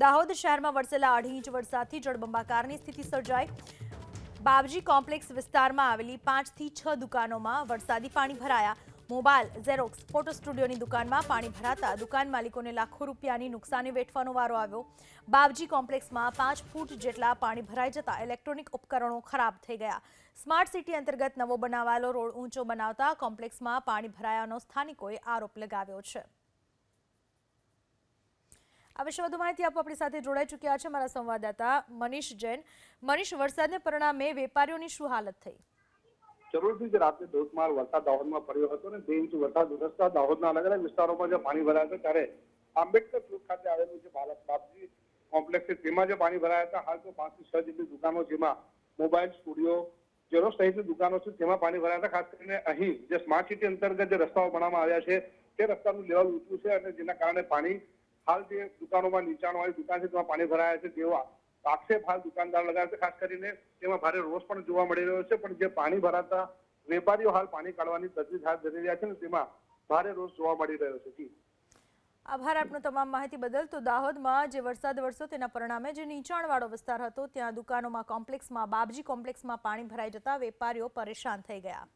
દાહોદ શહેરમાં વરસેલા અઢી ઇંચ વરસાદથી જળબંબાકારની સ્થિતિ સર્જાઈ. બાબજી કોમ્પ્લેક્સ વિસ્તારમાં આવેલી પાંચથી છ દુકાનોમાં વરસાદી પાણી ભરાયા. મોબાઈલ, ઝેરોક્સ, ફોટો સ્ટુડિયોની દુકાનમાં પાણી ભરાતા દુકાન માલિકોને લાખો રૂપિયાની નુકસાની વેઠવાનો વારો આવ્યો. બાબજી કોમ્પ્લેક્સમાં પાંચ ફૂટ જેટલા પાણી ભરાઈ જતા ઇલેક્ટ્રોનિક ઉપકરણો ખરાબ થઈ ગયા. સ્માર્ટ સિટી અંતર્ગત નવો બનાવાયેલો રોડ ઊંચો બનાવતા કોમ્પ્લેક્સમાં પાણી ભરાયાનો સ્થાનિકોએ આરોપ લગાવ્યો છે. આ વિશે વધુ માહિતી આપવા આપણી સાથે જોડાઈ ચૂક્યા છે મારા સંવાદદાતા મનીષ જૈન. મનીષ, વરસાદને પરિણામે વેપારીઓની શું હાલત થઈ? જરૂરથી જ રાત્રે ધોધમાર વરસાદ દાહોદમાં પડ્યો હતો અને બે ઇંચ વરસાદ વરસતા દાહોદના અલગ અલગ વિસ્તારોમાં જે પાણી ભરાયા હતા, ત્યારે આંબેડકર ચોક ખાતે આવેલું જે બાલક બાપજી કોમ્પ્લેક્સ છે, તેમાં જે પાણી ભરાયા હતા, હાલ તો પાંચથી છ જેટલી દુકાનો જેમાં મોબાઈલ, સ્ટુડિયો જેરો સહિતની દુકાનો છે, તેમાં પાણી ભરાયા હતા. ખાસ કરીને અહીં જે સ્માર્ટ સિટી અંતર્ગત જે રસ્તાઓ બનાવવામાં આવ્યા છે, તે રસ્તાનું લેવલ ઊંચું છે અને જેના કારણે પાણી હાલ જે દુકાનોમાં નીચાણવાળી દુકાન છે, તેમાં પાણી ભરાયા છે તેવા આક્ષેપ હાલ દુકાનદાર લગાવે છે, ખાસ કરીને તેમાં ભારે રોષ પણ જોવા મળી રહ્યો છે, પણ જે પાણી ભરાતા વેપારીઓ હાલ પાણી કાઢવાની તજવીજ હાથ ધરી રહ્યા છે તેમાં ભારે રોષ જોવા મળી રહ્યો છે. આભાર આપનો તમામ માહિતી બદલ. તો દાહોદમાં જે વરસાદ વરસ્યો તેના પરિણામે જે નીચાણવાળો વિસ્તાર હતો, ત્યાં દુકાનોમાં કોમ્પ્લેક્સમાં, બાબજી કોમ્પ્લેક્સમાં પાણી ભરાઈ જતા વેપારીઓ પરેશાન થઈ ગયા.